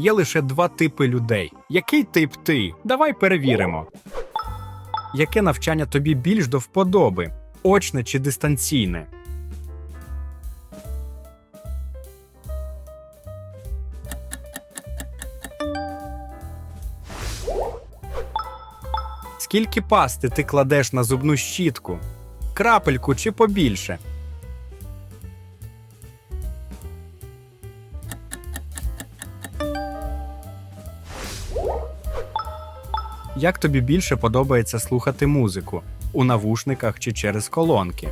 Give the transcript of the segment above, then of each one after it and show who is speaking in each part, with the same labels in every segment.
Speaker 1: Є лише два типи людей. Який тип ти? Давай перевіримо. Яке навчання тобі більш до вподоби? Очне чи дистанційне? Скільки пасти ти кладеш на зубну щітку? Крапельку чи побільше? Як тобі більше подобається слухати музику? У навушниках чи через колонки?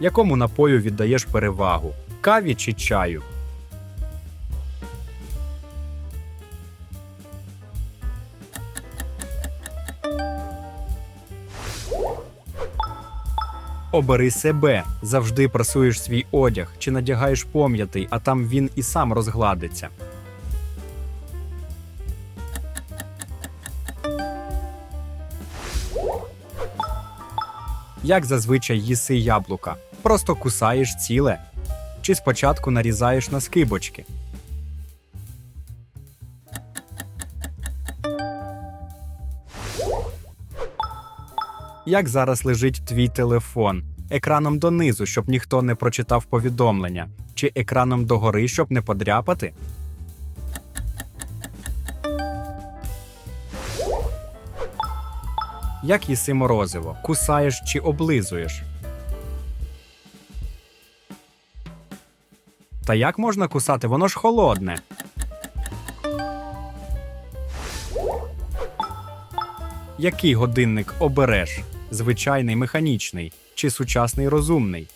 Speaker 1: Якому напою віддаєш перевагу? Каві чи чаю? Обери себе, завжди прасуєш свій одяг чи надягаєш пом'ятий, а там він і сам розгладиться. Як зазвичай їси яблука, просто кусаєш ціле, чи спочатку нарізаєш на скибочки. Як зараз лежить твій телефон? Екраном донизу, щоб ніхто не прочитав повідомлення, чи екраном догори, щоб не подряпати? Як їси морозиво? Кусаєш чи облизуєш? Та як можна кусати? Воно ж холодне. Який годинник обереш? Звичайний механічний чи сучасний розумний?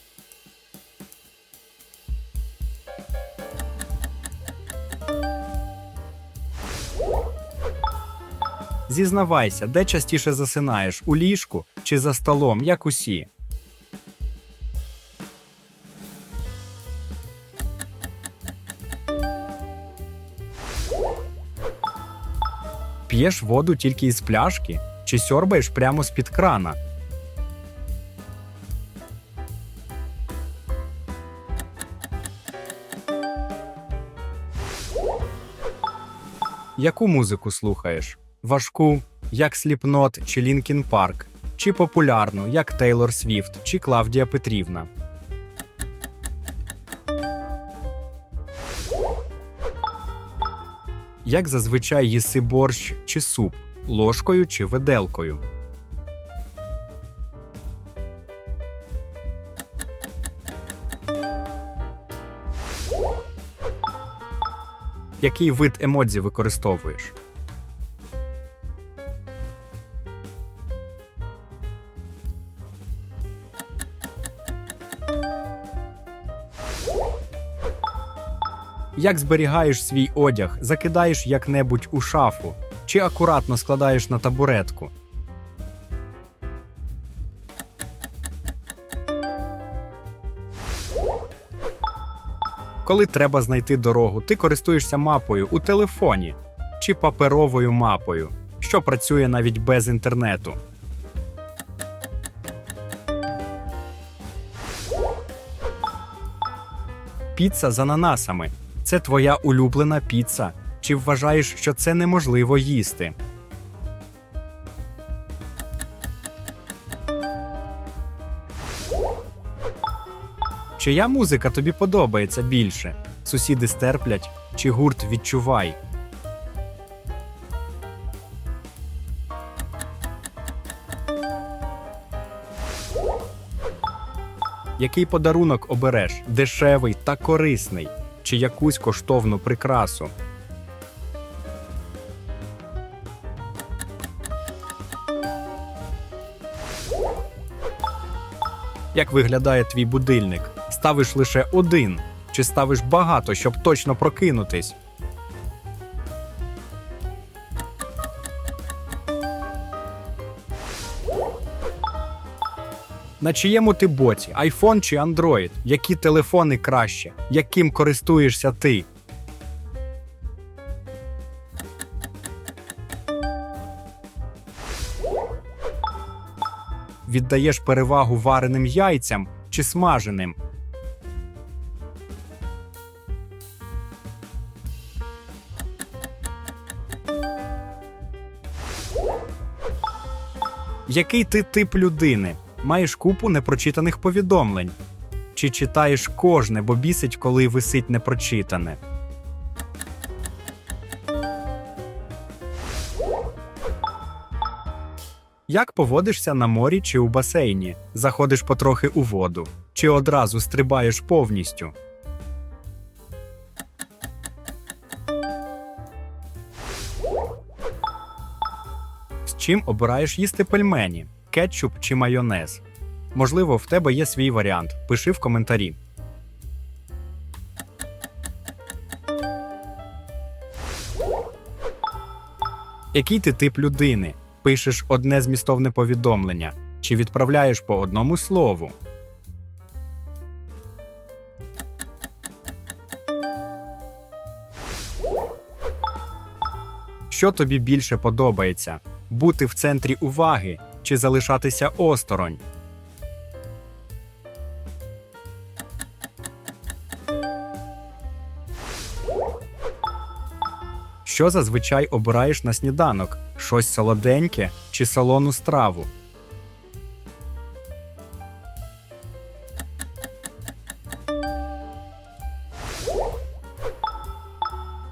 Speaker 1: Зізнавайся, де частіше засинаєш у ліжку чи за столом, як усі? П'єш воду тільки із пляшки чи сьорбаєш прямо з-під крана? Яку музику слухаєш? Важку, як Сліпнот чи Лінкін Парк, чи популярну, як Тейлор Свіфт чи Клавдія Петрівна? Як зазвичай їси борщ чи суп, ложкою чи виделкою? Який вид емодзі використовуєш? Як зберігаєш свій одяг, закидаєш як-небудь у шафу чи акуратно складаєш на табуретку? Коли треба знайти дорогу, ти користуєшся мапою у телефоні чи паперовою мапою, що працює навіть без інтернету. Піца з ананасами це твоя улюблена піца. Чи вважаєш, що це неможливо їсти? Чия музика тобі подобається більше? Сусіди стерплять чи гурт відчувай? Який подарунок обереш? Дешевий та корисний, чи якусь коштовну прикрасу? Як виглядає твій будильник? Ставиш лише один, чи ставиш багато, щоб точно прокинутись? На чиєму ти боці, iPhone чи Android? Які телефони краще? Яким користуєшся ти? Віддаєш перевагу вареним яйцям чи смаженим? Який ти тип людини? Маєш купу непрочитаних повідомлень? Чи читаєш кожне, бо бісить, коли висить непрочитане? Як поводишся на морі чи у басейні? Заходиш потрохи у воду, чи одразу стрибаєш повністю? Чим обираєш їсти пельмені? Кетчуп чи майонез? Можливо, в тебе є свій варіант. Пиши в коментарі. Який ти тип людини? Пишеш одне змістовне повідомлення чи відправляєш по одному слову? Що тобі більше подобається? Бути в центрі уваги чи залишатися осторонь? Що зазвичай обираєш на сніданок? Щось солоденьке чи солону страву?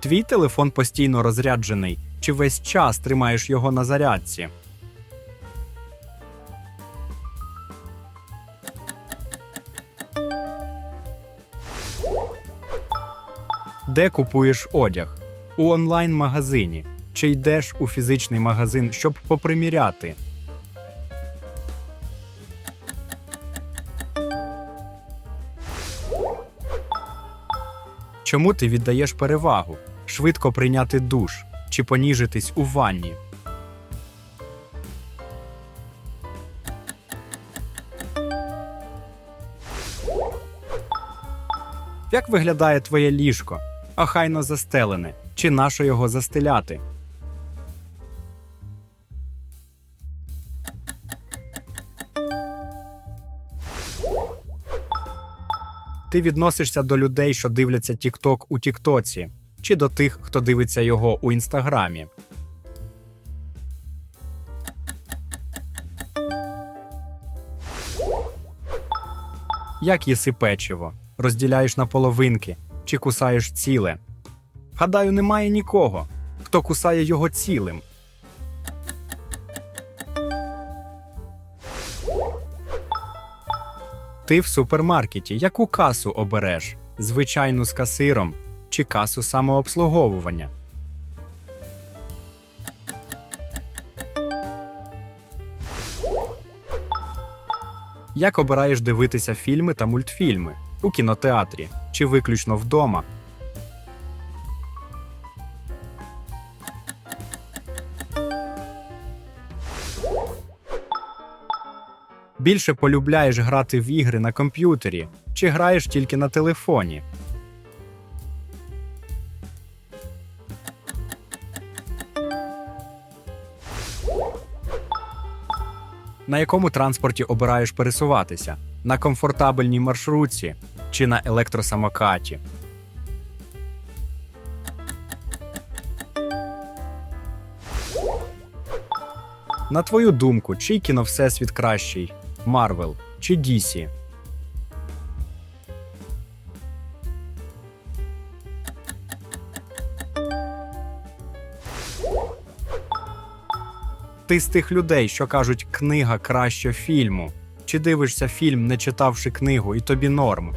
Speaker 1: Твій телефон постійно розряджений, чи весь час тримаєш його на зарядці? Де купуєш одяг? У онлайн-магазині чи йдеш у фізичний магазин, щоб поприміряти? Чому ти віддаєш перевагу? Швидко прийняти душ чи поніжитись у ванні? Як виглядає твоє ліжко? Охайно застелене, чи нащо його застеляти? Ти відносишся до людей, що дивляться TikTok у Тіктоці, чи до тих, хто дивиться його у інстаграмі. Як їси печиво? Розділяєш на половинки чи кусаєш ціле? Гадаю, немає нікого, хто кусає його цілим. Ти в супермаркеті яку касу обереш? Звичайну з касиром чи касу самообслуговування? Як обираєш дивитися фільми та мультфільми у кінотеатрі чи виключно вдома? Більше полюбляєш грати в ігри на комп'ютері чи граєш тільки на телефоні? На якому транспорті обираєш пересуватися? На комфортабельній маршрутці чи на електросамокаті? На твою думку, чий кіно всесвіт кращий? Марвел чи DC? Ти з тих людей, що кажуть, книга краще фільму. Чи дивишся фільм, не читавши книгу, і тобі норм?